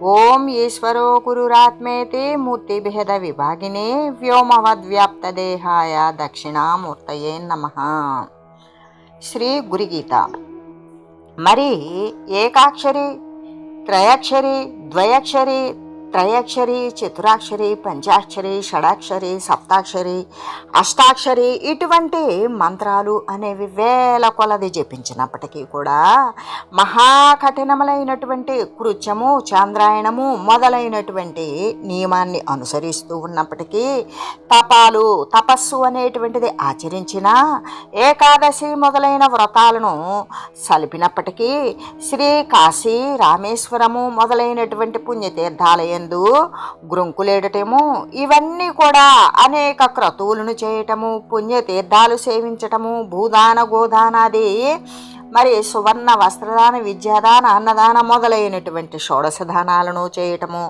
ఓం ఈశ్వరో గురురాత్మేతి మూర్తిభేద విభాగినే వ్యోమవద్వ్యాప్తదేహాయ దక్షిణామూర్తయే నమ శ్రీ గురిగీత మరి ఏకాక్షరి త్రయాక్షరి ద్వయాక్షరి త్రయాక్షరి చతురాక్షరి పంచాక్షరి షడాక్షరి సప్తాక్షరి అష్టాక్షరి ఇటువంటి మంత్రాలు అనేవి వేల కొలది జపించినప్పటికీ కూడా మహాకఠినములైనటువంటి కృత్యము చాంద్రాయణము మొదలైనటువంటి నియమాన్ని అనుసరిస్తూ ఉన్నప్పటికీ తపాలు తపస్సు అనేటువంటిది ఆచరించిన ఏకాదశి మొదలైన వ్రతాలను సలిపినప్పటికీ శ్రీ కాశీ రామేశ్వరము మొదలైనటువంటి పుణ్యతీర్థాలయందు గ్రుంకులేడటము? ఇవన్నీ కూడా అనేక క్రతువులను చేయటము పుణ్యతీర్థాలు సేవించటము భూదాన గోదానాది మరి సువర్ణ వస్త్రదాన విద్యాదాన అన్నదాన మొదలైనటువంటి షోడశదానాలను చేయటము.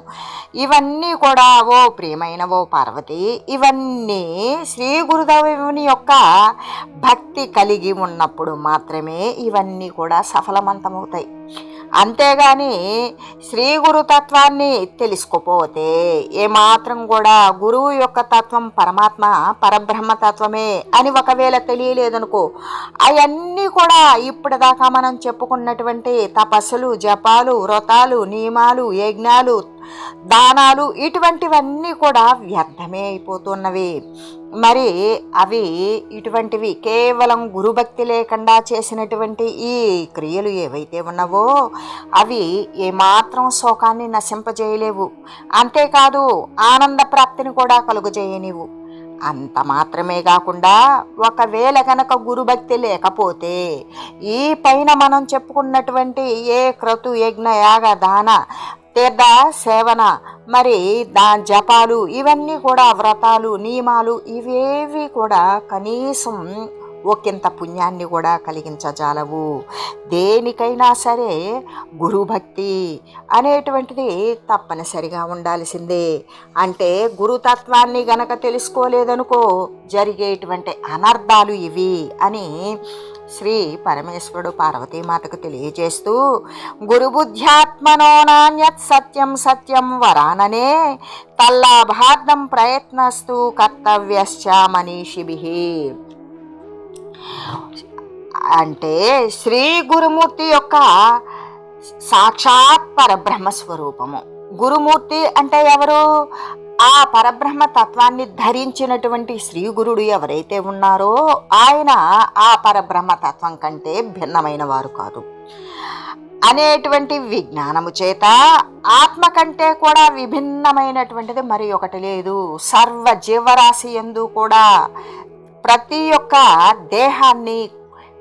ఇవన్నీ కూడా ఓ ప్రియమైన ఓ పార్వతి ఇవన్నీ శ్రీ గురుదేవుని యొక్క భక్తి కలిగి ఉన్నప్పుడు మాత్రమే ఇవన్నీ కూడా సఫలవంతమవుతాయి అంతేగాని శ్రీ గురు తత్వాన్ని తెలుసుకోపోతే ఏమాత్రం కూడా గురువు యొక్క తత్వం పరమాత్మ పరబ్రహ్మ తత్వమే అని ఒకవేళ తెలియలేదనుకో అవన్నీ కూడా ఇప్పటిదాకా మనం చెప్పుకున్నటువంటి తపస్సులు జపాలు వ్రతాలు నియమాలు యజ్ఞాలు దానాలు ఇటువంటివన్నీ కూడా వ్యర్థమే అయిపోతున్నవి. మరి అవి ఇటువంటివి కేవలం గురుభక్తి లేకుండా చేసినటువంటి ఈ క్రియలు ఏవైతే ఉన్నావో అవి ఏమాత్రం శోకాన్ని నశింపజేయలేవు. అంతేకాదు ఆనంద ప్రాప్తిని కూడా కలుగజేయనివు అంత మాత్రమే కాకుండా ఒకవేళ కనుక గురుభక్తి లేకపోతే ఈ పైన మనం చెప్పుకున్నటువంటి ఏ క్రతు యజ్ఞ యాగ దాన తీర్థ సేవన మరి దా జపాలు ఇవన్నీ కూడా వ్రతాలు నియమాలు ఇవేవి కూడా కనీసం ఒకంత పుణ్యాన్ని కూడా కలిగించజాలవు. దేనికైనా సరే గురుభక్తి అనేటువంటిది తప్పనిసరిగా ఉండాల్సిందే. అంటే గురుతత్వాన్ని గనక తెలుసుకోలేదనుకో జరిగేటువంటి అనర్థాలు ఇవి అని శ్రీ పరమేశ్వరుడు పార్వతీమాతకు తెలియజేస్తూ గురుబుద్ధ్యాత్మనో నాణ్యత్ సత్యం సత్యం వరాననే తల్లాభార్థం ప్రయత్నస్తు కర్తవ్యశ్చ మనీషిభి. అంటే శ్రీ గురుమూర్తి యొక్క సాక్షాత్ పరబ్రహ్మ స్వరూపము. గురుమూర్తి అంటే ఎవరు? ఆ పరబ్రహ్మ తత్వాన్ని ధరించినటువంటి శ్రీ గురుడు ఎవరైతే ఉన్నారో ఆయన ఆ పరబ్రహ్మ తత్వం కంటే భిన్నమైన వారు కాదు. అనేటువంటి విజ్ఞానము చేత ఆత్మ కంటే కూడా విభిన్నమైనటువంటిది మరి ఒకటి లేదు. సర్వ జీవరాశి ఎందు కూడా ప్రతి ఒక్క దేహాన్ని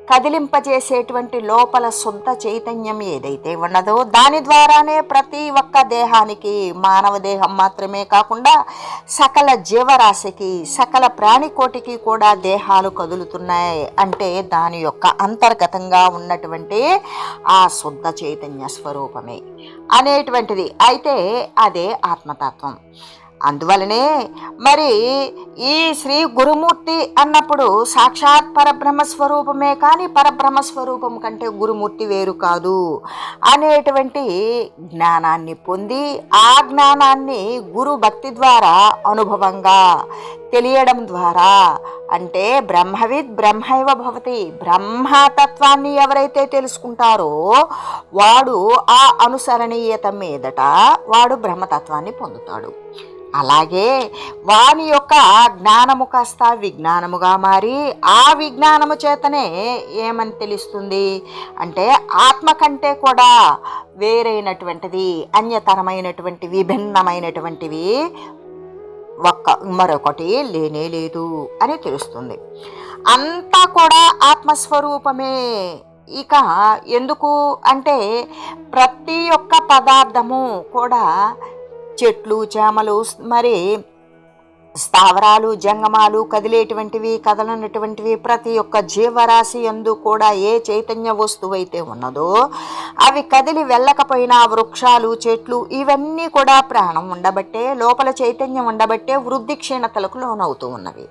కదిలింపజేసేటువంటి లోపల సొంత చైతన్యం ఏదైతే ఉన్నదో దాని ద్వారానే ప్రతి ఒక్క దేహానికి మానవ దేహం మాత్రమే కాకుండా సకల జీవరాశికి సకల ప్రాణికోటికి కూడా దేహాలు కదులుతున్నాయి. అంటే దాని యొక్క అంతర్గతంగా ఉన్నటువంటి ఆ శుద్ధ చైతన్య స్వరూపమే. అనేటువంటిది. అయితే అదే ఆత్మతత్వం. అందువలనే మరి ఈ శ్రీ గురుమూర్తి అన్నప్పుడు సాక్షాత్ పరబ్రహ్మ స్వరూపమే కానీ పరబ్రహ్మ స్వరూపం కంటే గురుమూర్తి వేరు కాదు అనేటువంటి జ్ఞానాన్ని పొంది ఆ జ్ఞానాన్ని గురు భక్తి ద్వారా అనుభవంగా తెలియడం ద్వారా అంటే బ్రహ్మవిద్ బ్రహ్మైవ భవతి బ్రహ్మతత్వాన్ని ఎవరైతే తెలుసుకుంటారో వాడు ఆ అనుసరణీయత మీదట వాడు బ్రహ్మతత్వాన్ని పొందుతాడు. అలాగే వాని యొక్క జ్ఞానము కాస్త విజ్ఞానముగా మారి ఆ విజ్ఞానము చేతనే ఏమని తెలుస్తుంది? అంటే ఆత్మ కంటే కూడా వేరైనటువంటిది అన్యతరమైనటువంటి విభిన్నమైనటువంటివి ఒక్క మరొకటి లేనే లేదు అని తెలుస్తుంది. అంతా కూడా ఆత్మస్వరూపమే. ఇక ఎందుకు? అంటే ప్రతి ఒక్క పదార్థము కూడా చెట్లు చేమలు మరి స్థావరాలు జంగమాలు కదిలేటువంటివి కదలనటువంటివి ప్రతి ఒక్క జీవరాశి ఎందు కూడా ఏ చైతన్య వస్తువు అయితే ఉన్నదో అవి కదిలి వెళ్ళకపోయినా వృక్షాలు చెట్లు ఇవన్నీ కూడా ప్రాణం ఉండబట్టే లోపల చైతన్యం ఉండబట్టే వృద్ధి క్షీణతలకు లోనవుతూ ఉన్నవి.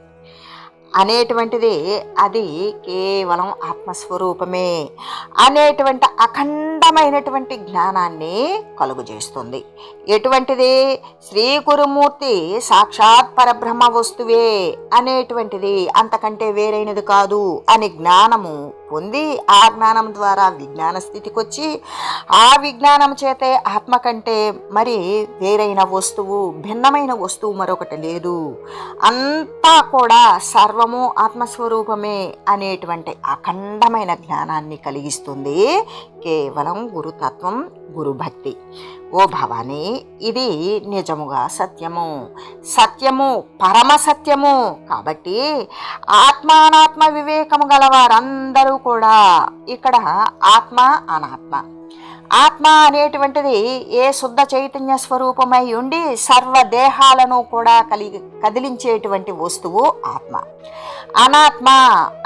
అనేటువంటిది అది కేవలం ఆత్మస్వరూపమే. అనేటువంటి అఖండమైనటువంటి జ్ఞానాన్ని కలుగజేస్తుంది. ఎటువంటిది? శ్రీ గురుమూర్తి సాక్షాత్ పరబ్రహ్మ వస్తువే అనేటువంటిది అంతకంటే వేరైనది కాదు అని జ్ఞానము పొంది ఆ జ్ఞానం ద్వారా విజ్ఞాన స్థితికి వచ్చి ఆ విజ్ఞానం చేతే ఆత్మ కంటే మరి వేరైన వస్తువు భిన్నమైన వస్తువు మరొకటి లేదు. అంతా కూడా సర్వము ఆత్మస్వరూపమే అనేటువంటి అఖండమైన జ్ఞానాన్ని కలిగిస్తుంది కేవలం గురుతత్వం గురుభక్తి. ఓ భవానీ ఇది నిజముగా సత్యము. సత్యము పరమ సత్యము. కాబట్టి ఆత్మానాత్మ వివేకము గలవారందరూ కూడా ఇక్కడ ఆత్మ అనాత్మ. ఆత్మ అనేటువంటిది ఏ శుద్ధ చైతన్య స్వరూపమై ఉండి సర్వ దేహాలను కూడా కలిగి కదిలించేటువంటి వస్తువు ఆత్మ. అనాత్మ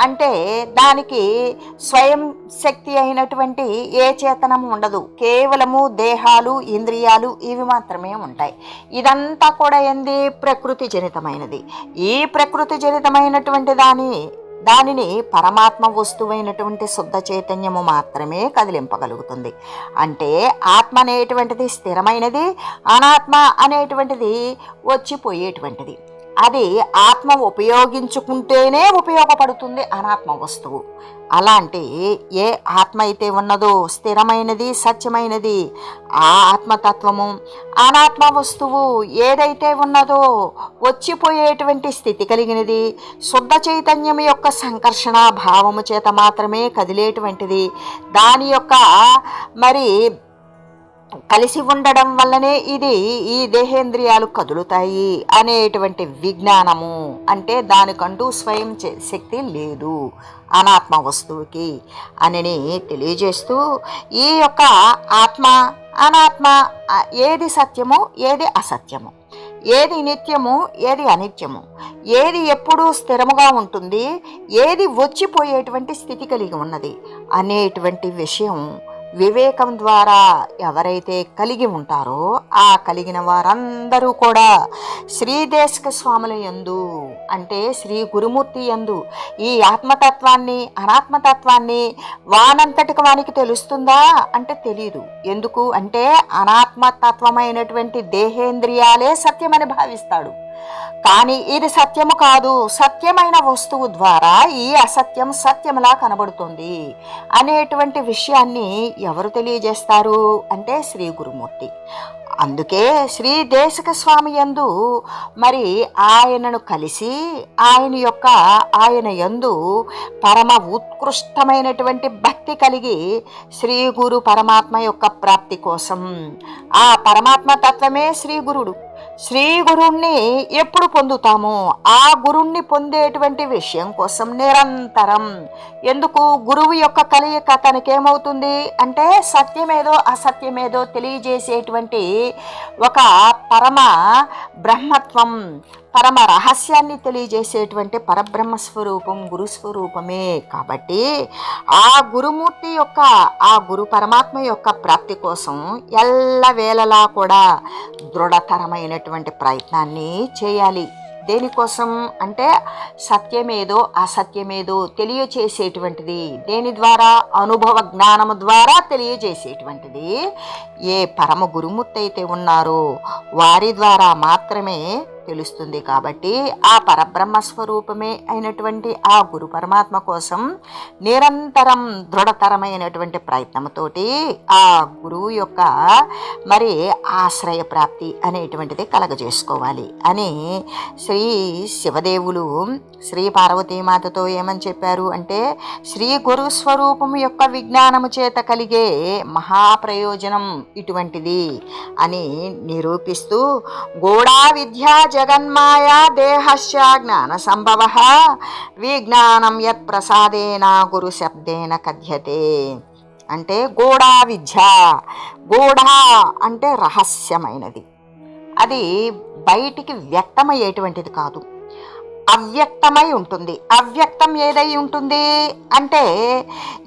అంటే దానికి స్వయం శక్తి అయినటువంటి ఏ చేతనము ఉండదు. కేవలము దేహాలు ఇంద్రియాలు ఇవి మాత్రమే ఉంటాయి. ఇదంతా కూడా ఏంది? ప్రకృతి జనితమైనది. ఈ ప్రకృతి జనితమైనటువంటి దాని దానిని పరమాత్మ వస్తువైనటువంటి శుద్ధ చైతన్యము మాత్రమే కదిలింపగలుగుతుంది. అంటే ఆత్మ అనేటువంటిది స్థిరమైనది అనాత్మ అనేటువంటిది వచ్చిపోయేటువంటిది. అది ఆత్మ ఉపయోగించుకుంటేనే ఉపయోగపడుతుంది అనాత్మ వస్తువు అలాంటి ఏ ఆత్మ అయితే ఉన్నదో స్థిరమైనది సత్యమైనది ఆ ఆత్మతత్వము అనాత్మ వస్తువు ఏదైతే ఉన్నదో వచ్చిపోయేటువంటి స్థితి కలిగినది శుద్ధ చైతన్యం యొక్క సంకర్షణ భావము చేత మాత్రమే కదిలేటువంటిది. దాని యొక్క మరి కలిసి ఉండడం వల్లనే ఇది ఈ దేహేంద్రియాలు కదులుతాయి అనేటువంటి విజ్ఞానము. అంటే దానికంటూ స్వయం శక్తి లేదు. అనాత్మ వస్తువుకి అని తెలియజేస్తూ ఈ యొక్క ఆత్మ అనాత్మ ఏది సత్యము ఏది అసత్యము? ఏది నిత్యము ఏది అనిత్యము? ఏది ఎప్పుడూ స్థిరముగా ఉంటుంది ఏది వచ్చిపోయేటువంటి స్థితి కలిగి ఉన్నది అనేటువంటి విషయం వివేకం ద్వారా ఎవరైతే కలిగి ఉంటారో ఆ కలిగిన వారందరూ కూడా శ్రీదేశక స్వాముల యందు అంటే శ్రీ గురుమూర్తి యందు ఈ ఆత్మతత్వాన్ని అనాత్మతత్వాన్ని వానంతటికి వానికి తెలుస్తుందా అంటే తెలియదు ఎందుకు అంటే అనాత్మతత్వమైనటువంటి దేహేంద్రియాలే సత్యమని భావిస్తాడు. కానీ ఇది సత్యము కాదు. సత్యమైన వస్తువు ద్వారా ఈ అసత్యం సత్యములా కనబడుతుంది. అనేటువంటి విషయాన్ని ఎవరు తెలియజేస్తారు? అంటే శ్రీ గురుమూర్తి. అందుకే శ్రీ దేశక స్వామి యందు మరి ఆయనను కలిసి ఆయన యొక్క ఆయన యందు పరమ ఉత్కృష్టమైనటువంటి భక్తి కలిగి శ్రీ గురు పరమాత్మ యొక్క ప్రాప్తి కోసం. ఆ పరమాత్మ తత్వమే శ్రీ గురుడు. శ్రీ గురుణ్ణి ఎప్పుడు పొందుతాము? ఆ గురుణ్ణి పొందేటువంటి విషయం కోసం నిరంతరం. ఎందుకు? గురువు యొక్క కలయిక తనకేమవుతుంది? అంటే సత్యమేదో అసత్యమేదో తెలియజేసేటువంటి ఒక పరమ బ్రహ్మత్వం పరమ రహస్యాన్ని తెలియజేసేటువంటి పరబ్రహ్మ స్వరూపం గురు స్వరూపమే. కాబట్టి ఆ గురుమూర్తి యొక్క ఆ గురు పరమాత్మ యొక్క ప్రాప్తి కోసం ఎల్లవేళలా కూడా దృఢతరమైనటువంటి ప్రయత్నాన్ని చేయాలి. దేనికోసం అంటే సత్యమేదో అసత్యమేదో తెలియచేసేటువంటిది. దేని ద్వారా? అనుభవ జ్ఞానము ద్వారా తెలియజేసేటువంటిది ఏ పరమ గురుమూర్తి అయితే ఉన్నారో వారి ద్వారా మాత్రమే తెలుస్తుంది కాబట్టి ఆ పరబ్రహ్మ స్వరూపమే అయినటువంటి ఆ గురు పరమాత్మ కోసం నిరంతరం దృఢతరమైనటువంటి ప్రయత్నంతోటి ఆ గురువు యొక్క మరి ఆశ్రయ ప్రాప్తి అనేటువంటిది కలగజేసుకోవాలి అని శ్రీ శివదేవులు శ్రీ పార్వతీమాతతో ఏమని చెప్పారు అంటే శ్రీ గురు స్వరూపం యొక్క విజ్ఞానము చేత కలిగే మహాప్రయోజనం ఇటువంటిది అని నిరూపిస్తూ గోడా విద్యా జగన్మాయా దేహస్య జ్ఞాన సంభవ విజ్ఞానం యత్ ప్రసాదేన గురు శబ్దేన కథ్యతే. అంటే గూఢా విద్య. గూఢ అంటే రహస్యమైనది. అది బయటికి వ్యక్తమయ్యేటువంటిది కాదు. అవ్యక్తమై ఉంటుంది. అవ్యక్తం ఏదై ఉంటుంది? అంటే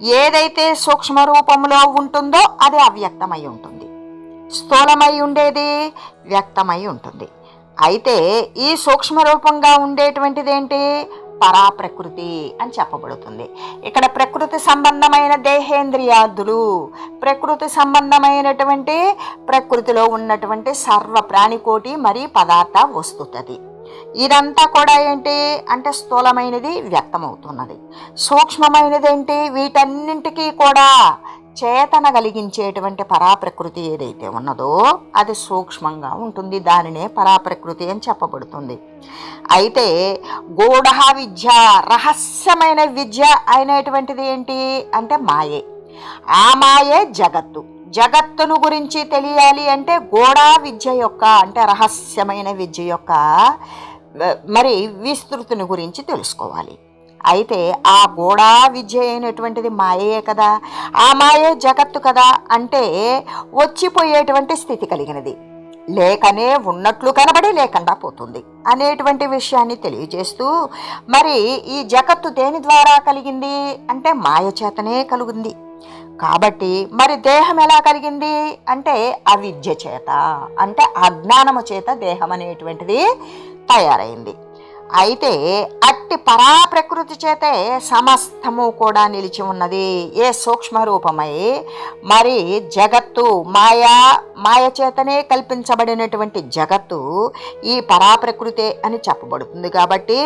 ఏదైతే సూక్ష్మ రూపంలో ఉంటుందో అది అవ్యక్తమై ఉంటుంది. స్థూలమై ఉండేది వ్యక్తమై ఉంటుంది. అయితే ఈ సూక్ష్మ రూపంగా ఉండేటువంటిది ఏంటి పరాప్రకృతి అని చెప్పబడుతుంది. ఇక్కడ ప్రకృతి సంబంధమైన దేహేంద్రియాదులు ప్రకృతి సంబంధమైనటువంటి ప్రకృతిలో ఉన్నటువంటి సర్వ ప్రాణికోటి మరి పదార్థ వస్తుతది. ఇదంతా కూడా ఏంటి? అంటే స్థూలమైనది వ్యక్తమవుతున్నది. సూక్ష్మమైనది ఏంటి వీటన్నింటికీ కూడా చేతన కలిగించేటువంటి పరాప్రకృతి ఏదైతే ఉన్నదో అది సూక్ష్మంగా ఉంటుంది. దానినే పరాప్రకృతి అని చెప్పబడుతుంది. అయితే గూఢ విద్య రహస్యమైన విద్య అయినటువంటిది ఏంటి? అంటే మాయే. ఆ మాయే జగత్తు. జగత్తును గురించి తెలియాలి అంటే గోడా విద్య యొక్క అంటే రహస్యమైన విద్య యొక్క మరి విస్తృతిని గురించి తెలుసుకోవాలి. అయితే ఆ గోడా విద్య అయినటువంటిది మాయే కదా? ఆ మాయే జగత్తు కదా అంటే వచ్చిపోయేటువంటి స్థితి కలిగినది. లేకనే ఉన్నట్లు కనబడి లేకుండా పోతుంది అనేటువంటి విషయాన్ని తెలియజేస్తూ మరి ఈ జగత్తు దేని ద్వారా కలిగింది? అంటే మాయ చేతనే కలుగుంది. కాబట్టి మరి దేహం ఎలా కలిగింది? అంటే అవిద్య చేత అంటే అజ్ఞానము చేత దేహం అనేటువంటిది తయారైంది. అయితే అట్టి పరాప్రకృతి చేతే సమస్తము కూడా నిలిచి ఉన్నది. ఏ సూక్ష్మ రూపమై మరి జగత్తు మాయా మాయ చేతనే కల్పించబడినటువంటి జగత్తు ఈ పరాప్రకృతే అని చెప్పబడుతుంది కాబట్టి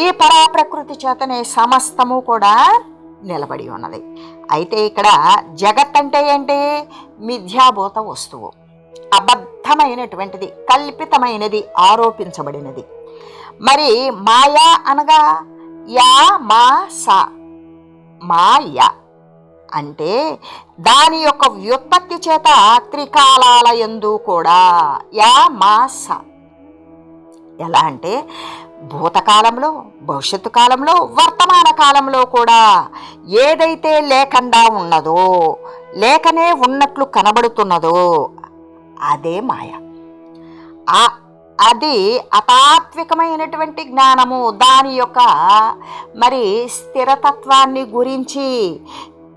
ఈ పరాప్రకృతి చేతనే సమస్తము కూడా నిలబడి ఉన్నది. అయితే ఇక్కడ జగత్ అంటే ఏంటి? మిథ్యాభూత వస్తువు. అబద్ధమైనటువంటిది కల్పితమైనది ఆరోపించబడినది. మరి మాయా అనగా యా మా సా. మాయ అంటే దాని యొక్క వ్యుత్పత్తి చేత త్రికాలాల ఎందు కూడా యా మా స. ఎలా అంటే భూతకాలంలో భవిష్యత్తు కాలంలో వర్తమాన కాలంలో కూడా ఏదైతే లేకుండా ఉన్నదో లేకనే ఉన్నట్లు కనబడుతున్నదో అదే మాయ. ఆ అది అతాత్వికమైనటువంటి జ్ఞానము. దాని యొక్క మరి స్థిరతత్వాన్ని గురించి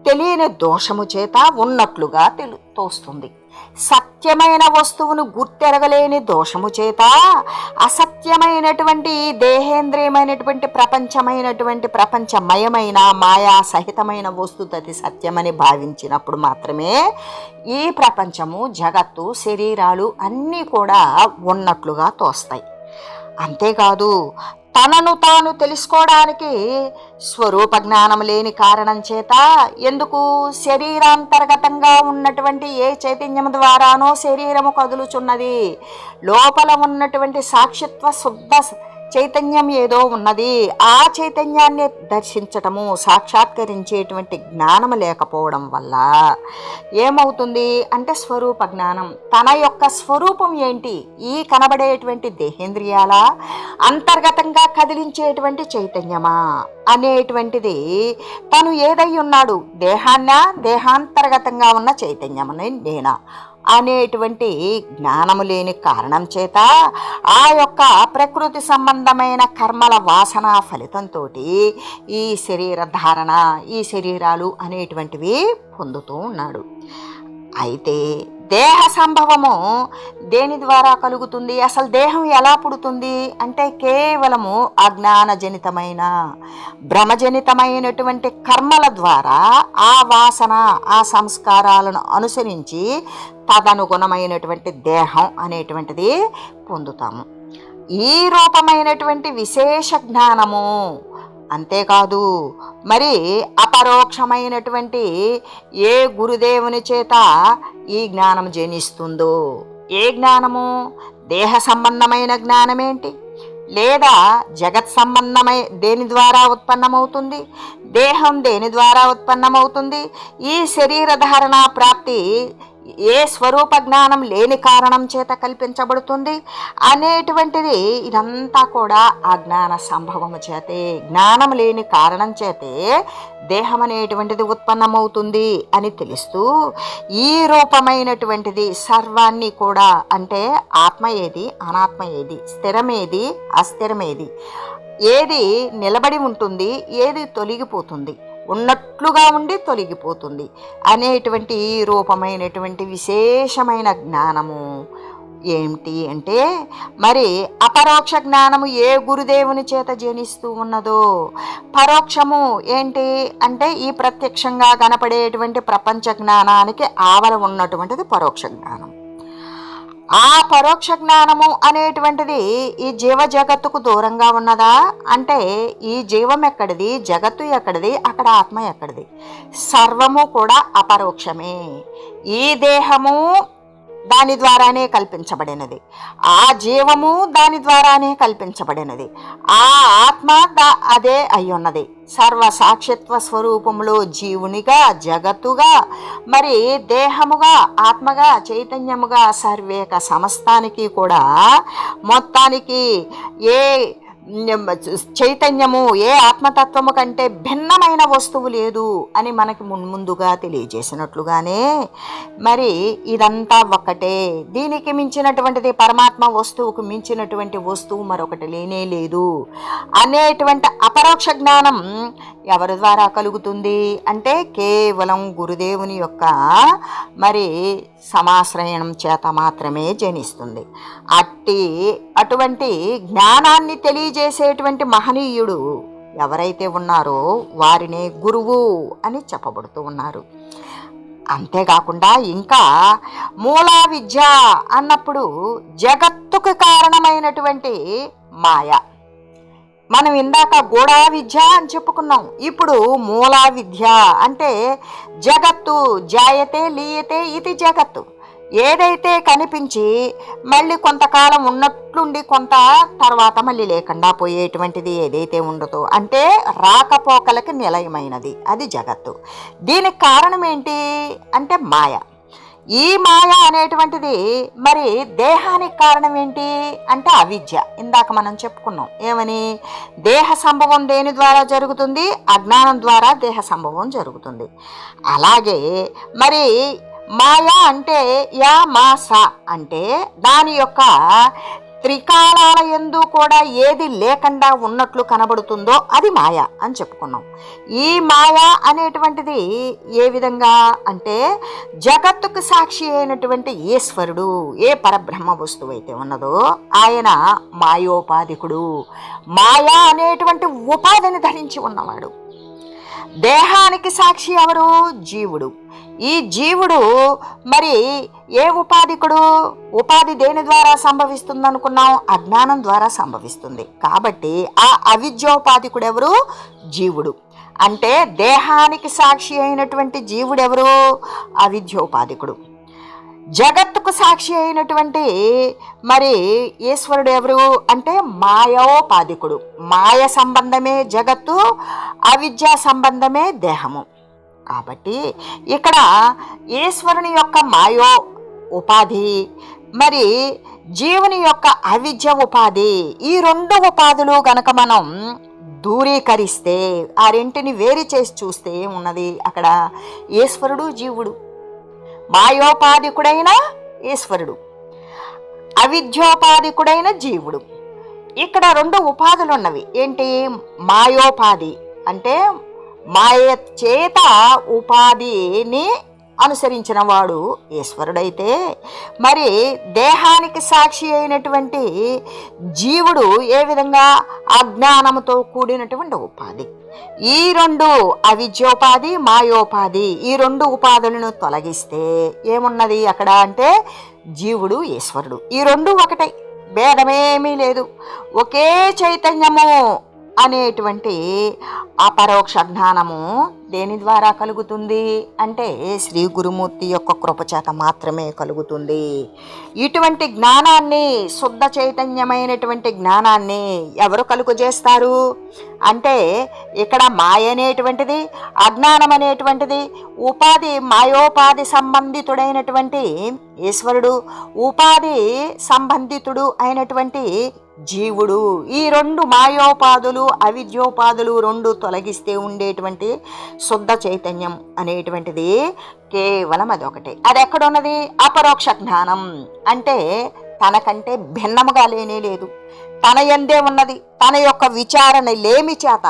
తెలియని దోషము చేత ఉన్నట్లుగా తెలు తోస్తుంది. సత్యమైన వస్తువును గుర్తెరగలేని దోషము చేత అసత్యమైనటువంటి దేహేంద్రియమైనటువంటి ప్రపంచమైనటువంటి ప్రపంచమయమైన మాయా సహితమైన వస్తుతది సత్యమని భావించినప్పుడు మాత్రమే ఈ ప్రపంచము జగత్తు శరీరాలు అన్నీ కూడా ఉన్నట్లుగా తోస్తాయి. అంతేకాదు తనను తాను తెలుసుకోవడానికి స్వరూప జ్ఞానం లేని కారణం చేత ఎందుకు శరీరాంతర్గతంగా ఉన్నటువంటి ఏ చైతన్యం ద్వారానో శరీరము కదులుచున్నది. లోపల ఉన్నటువంటి సాక్షిత్వ శుద్ధ చైతన్యం ఏదో ఉన్నది. ఆ చైతన్యాన్ని దర్శించటము సాక్షాత్కరించేటువంటి జ్ఞానం లేకపోవడం వల్ల ఏమవుతుంది అంటే స్వరూప జ్ఞానం. తన యొక్క స్వరూపం ఏంటి? ఈ కనబడేటువంటి దేహేంద్రియాల అంతర్గతంగా కదిలించేటువంటి చైతన్యమా? అనేటువంటిది తను ఏదై ఉన్నాడు? దేహాన్న దేహాంతర్గతంగా ఉన్న చైతన్యమని నేనా? అనేటువంటి జ్ఞానము లేని కారణం చేత ఆ యొక్క ప్రకృతి సంబంధమైన కర్మల వాసన ఫలితంతో ఈ శరీర ధారణ ఈ శరీరాలు అనేటువంటివి పొందుతూ ఉన్నాడు. అయితే దేహ సంభవము దేని ద్వారా కలుగుతుంది? అసలు దేహం ఎలా పుడుతుంది? అంటే కేవలము అజ్ఞానజనితమైన భ్రమజనితమైనటువంటి కర్మల ద్వారా ఆ వాసన ఆ సంస్కారాలను అనుసరించి తదనుగుణమైనటువంటి దేహం అనేటువంటిది పొందుతాము. ఈ రూపమైనటువంటి విశేష జ్ఞానము అంతేకాదు మరి అపరోక్షమైనటువంటి ఏ గురుదేవుని చేత ఈ జ్ఞానం జనిస్తుందో? ఏ జ్ఞానము? దేహ సంబంధమైన జ్ఞానమేంటి? లేదా జగత్ సంబంధమై దేని ద్వారా ఉత్పన్నమవుతుంది? దేహం దేని ద్వారా ఉత్పన్నమవుతుంది? ఈ శరీర ధారణ ప్రాప్తి ఏ స్వరూప జ్ఞానం లేని కారణం చేత కల్పించబడుతుంది అనేటువంటిది ఇదంతా కూడా ఆ జ్ఞాన సంభవము చేతే జ్ఞానం లేని కారణం చేతే దేహం అనేటువంటిది ఉత్పన్నమవుతుంది అని తెలుస్తూ ఈ రూపమైనటువంటిది సర్వాన్ని కూడా అంటే ఆత్మ ఏది అనాత్మ ఏది స్థిరమేది అస్థిరమేది ఏది నిలబడి ఉంటుంది ఏది తొలగిపోతుంది. ఉన్నట్లుగా ఉండి తొలగిపోతుంది. అనేటువంటి రూపమైనటువంటి విశేషమైన జ్ఞానము ఏమిటి అంటే మరి అపరోక్ష జ్ఞానము ఏ గురుదేవుని చేత జనిస్తూ ఉన్నదో. పరోక్షము ఏంటి అంటే ఈ ప్రత్యక్షంగా కనపడేటువంటి ప్రపంచ జ్ఞానానికి ఆవల ఉన్నటువంటిది పరోక్ష జ్ఞానం. ఆ పరోక్ష జ్ఞానము అనేటువంటిది ఈ జీవ జగత్తుకు దూరంగా ఉన్నదా? అంటే ఈ జీవం ఎక్కడిది? జగత్తు ఎక్కడిది? అక్కడ ఆత్మ ఎక్కడిది? సర్వము కూడా అపరోక్షమే. ఈ దేహము దాని ద్వారానే కల్పించబడినది. ఆ జీవము దాని ద్వారానే కల్పించబడినది. ఆ ఆత్మ అదే అయ్యున్నది. సర్వ సాక్షిత్వ స్వరూపములో జీవునిగా జగత్తుగా మరి దేహముగా ఆత్మగా చైతన్యముగా సర్వేక సమస్తానికి కూడా మొత్తానికి ఏ చైతన్యము ఏ ఆత్మతత్వము కంటే భిన్నమైన వస్తువు లేదు అని మనకి ముందుగా తెలియజేసినట్లుగానే మరి ఇదంతా ఒక్కటే. దీనికి మించినటువంటిది పరమాత్మ వస్తువుకు మించినటువంటి వస్తువు మరొకటి లేనే లేదు. అనేటువంటి అపరోక్ష జ్ఞానం ఎవరి ద్వారా కలుగుతుంది అంటే కేవలం గురుదేవుని యొక్క మరి సమాశ్రయణం చేత మాత్రమే జనిస్తుంది. అట్టి అటువంటి జ్ఞానాన్ని చేసేటువంటి మహనీయుడు ఎవరైతే ఉన్నారో వారినే గురువు అని చెప్పబడుతూ ఉన్నారు. అంతేకాకుండా ఇంకా మూలా విద్య అన్నప్పుడు జగత్తుకు కారణమైనటువంటి మాయ. మనం ఇందాక గోడా విద్య అని చెప్పుకున్నాం. ఇప్పుడు మూలా విద్య అంటే జగత్తు జాయతే లీయతే ఇది జగత్తు. ఏదైతే కనిపించి మళ్ళీ కొంతకాలం ఉన్నట్లుండి కొంత తర్వాత మళ్ళీ లేకుండా పోయేటువంటిది ఏదైతే ఉండదో అంటే రాకపోకలకి నిలయమైనది. అది జగత్తు. దీనికి కారణం ఏంటి అంటే మాయ. ఈ మాయ అనేటువంటిది మరి దేహానికి కారణం ఏంటి అంటే అవిద్య. ఇందాక మనం చెప్పుకున్నాం. ఏమని? దేహ సంభవం దేని ద్వారా జరుగుతుంది? అజ్ఞానం ద్వారా దేహ సంభవం జరుగుతుంది. అలాగే మరి మాయా అంటే యా మాస అంటే దాని యొక్క త్రికాలాల ఎందు కూడా ఏది లేకుండా ఉన్నట్లు కనబడుతుందో అది మాయ అని చెప్పుకున్నాం. ఈ మాయ అనేటువంటిది ఏ విధంగా అంటే జగత్తుకు సాక్షి అయినటువంటి ఈశ్వరుడు ఏ పరబ్రహ్మ వస్తువు అయితే ఉన్నదో ఆయన మాయోపాధికుడు. మాయ అనేటువంటి ఉపాధిని ధరించి ఉన్నవాడు. దేహానికి సాక్షి ఎవరు? జీవుడు. ఈ జీవుడు మరి ఏ ఉపాధికుడు? ఉపాధి దేని ద్వారా సంభవిస్తుంది అనుకున్నాం అజ్ఞానం ద్వారా సంభవిస్తుంది. కాబట్టి ఆ అవిద్యోపాధికుడు ఎవరు జీవుడు. అంటే దేహానికి సాక్షి అయినటువంటి జీవుడెవరు? అవిద్యోపాధికుడు. జగత్తుకు సాక్షి అయినటువంటి మరి ఈశ్వరుడు ఎవరు అంటే మాయోపాధికుడు. మాయ సంబంధమే జగత్తు అవిద్యా సంబంధమే దేహము. కాబట్టి ఇక్కడ ఈశ్వరుని యొక్క మాయో ఉపాధి మరి జీవుని యొక్క అవిద్య ఉపాధి ఈ రెండు ఉపాధులు గనక మనం దూరీకరిస్తే ఆ రెంటిని వేరు చేసి చూస్తే ఉన్నది అక్కడ ఈశ్వరుడు జీవుడు. మాయోపాధికుడైన ఈశ్వరుడు అవిద్యోపాధికుడైన జీవుడు. ఇక్కడ రెండు ఉపాధులు ఉన్నవి ఏంటి? మాయోపాధి అంటే మాయ చేత ఉపాధిని అనుసరించిన వాడు ఈశ్వరుడైతే. మరి దేహానికి సాక్షి అయినటువంటి జీవుడు ఏ విధంగా అజ్ఞానముతో కూడినటువంటి ఉపాధి? ఈ రెండు అవిద్యోపాధి మాయోపాధి ఈ రెండు ఉపాధులను తొలగిస్తే ఏమున్నది అక్కడ అంటే జీవుడు ఈశ్వరుడు. ఈ రెండు ఒకటే. భేదమేమీ లేదు. ఒకే చైతన్యము అనేటువంటి అపరోక్ష జ్ఞానము దేని ద్వారా కలుగుతుంది? అంటే శ్రీ గురుమూర్తి యొక్క కృపచేత మాత్రమే కలుగుతుంది. ఇటువంటి జ్ఞానాన్ని శుద్ధ చైతన్యమైనటువంటి జ్ఞానాన్ని ఎవరు కలుగజేస్తారు? అంటే ఇక్కడ మాయ అనేటువంటిది అజ్ఞానం అనేటువంటిది ఉపాధి మాయోపాధి సంబంధితుడైనటువంటి ఈశ్వరుడు ఉపాధి సంబంధితుడు అయినటువంటి జీవుడు. ఈ రెండు మాయోపాధులు అవిద్యోపాధులు రెండు తొలగిస్తే ఉండేటువంటి శుద్ధ చైతన్యం అనేటువంటిది కేవలం అదొకటే. అది ఎక్కడున్నది అపరోక్ష జ్ఞానం. అంటే తనకంటే భిన్నముగా లేనే లేదు. తన ఎందే ఉన్నది. తన యొక్క విచారణ లేమి చేత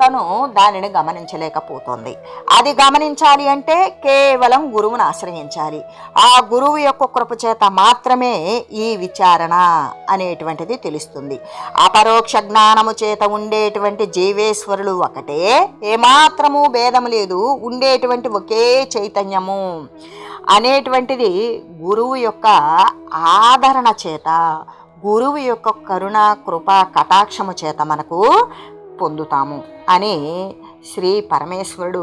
తను దానిని గమనించలేకపోతుంది. అది గమనించాలి అంటే కేవలం గురువును ఆశ్రయించాలి. ఆ గురువు యొక్క కృప చేత మాత్రమే ఈ విచారణ అనేటువంటిది తెలుస్తుంది. అపరోక్ష జ్ఞానము చేత ఉండేటువంటి జీవేశ్వరులు ఒకటే ఏమాత్రము భేదము లేదు ఉండేటువంటి ఒకే చైతన్యము అనేటువంటిది గురువు యొక్క ఆదరణ చేత గురువు యొక్క కరుణ కృప కటాక్షము చేత మనకు పొందుతాము అని శ్రీ పరమేశ్వరుడు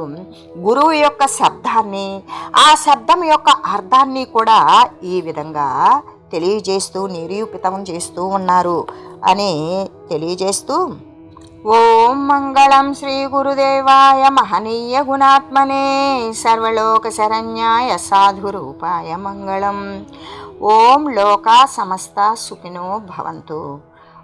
గురువు యొక్క శబ్దాన్ని ఆ శబ్దం యొక్క అర్థాన్ని కూడా ఈ విధంగా తెలియజేస్తూ నిరూపితం చేస్తూ ఉన్నారు అని తెలియజేస్తూ ఓం మంగళం శ్రీ గురుదేవాయ మహనీయ గుణాత్మనే సర్వలోక శరణ్యాయ సాధురూపాయ మంగళం. ఓం లోకా సమస్త సుఖినో భవంతు.